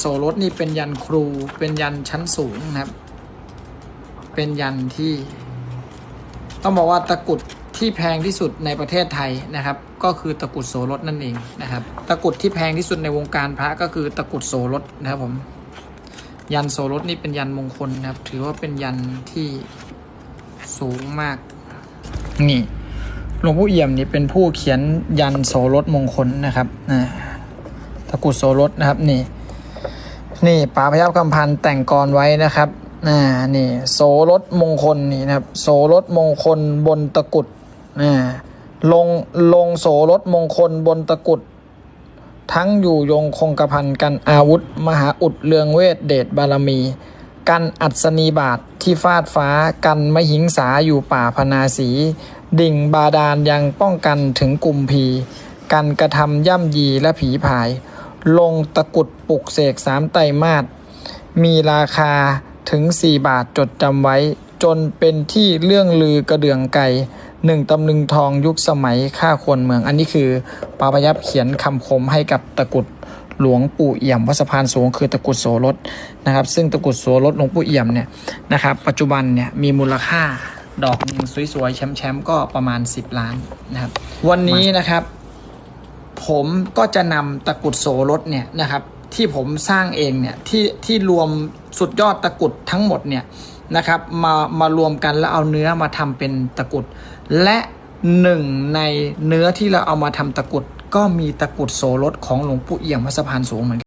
โสรถนี่เป็นยันครูเป็นยันชั้นสูงนะครับ เป็นยันที่ ต้องบอกว่าตะกุดที่แพงที่สุดในประเทศไทยนะครับ ก็คือตะกุดโสรถนั่นเองนะครับ ตะกุดที่แพงที่สุดในวงการพระก็คือตะกุดโสรถนะครับผม ยันโสรถนี่เป็นยันมงคลนะครับ ถือว่าเป็นยันที่สูงมาก นี่หลวงพ่อเอี่ยมนี่เป็นผู้เขียนยันโสรถมงคลนะครับนะตะกุดโสรถนะครับนี่ นี่ป๋าพยับคำพันธ์แต่งกรไว้นะครับอ่านี่โสรถมงคลนี่นะครับ โสรถมงคลบนตะกุดอ่าลงลงโสรถมงคลบนตะกุด ทั้งอยู่ยงคงกระพันกันอาวุธ มหาอุดเรืองเวทเดชบารมี กันอัศนีบาทที่ฟาดฟ้ากันมหิงสาอยู่ป่าพนาสี ดิ่งบาดาลยังป้องกันถึงกลุ่มพี กันกระทำย่ำยีและผีผาย ลงตะกุดปลุกเสกสามไตรมาสมีราคาถึง 4 บาทจดจำไว้ จนเป็นที่เรื่องลือกระเดื่องไก่หนึ่งตำลึงทองยุคสมัยข้าควรเมือง อันนี้คือปาพยับเขียนคำคมให้กับตะกุดหลวงปู่เอี่ยมวัสะพานสูงคือตะกุดโสรถนะครับ ซึ่งตะกุดโสรถหลวงปู่เอี่ยมเนี่ยนะครับ ปัจจุบันเนี่ยมีมูลค่าดอกหนึ่งสวยๆแชมป์ๆก็ประมาณ 10 ล้านนะครับ วันนี้นะครับ ผมก็จะนำตะกุดโสรถเนี่ยนะครับที่ผมสร้างเองเนี่ยที่ที่รวมสุดยอดตะกุดทั้งหมดเนี่ยนะครับมามารวมกันแล้วเอาเนื้อมาทำเป็นตะกุด และหนึ่งในเนื้อที่เราเอามาทำตะกุด ก็มีตะกุดโสรถของหลวงปู่เอี่ยมวัดสะพานสูงเหมือนกัน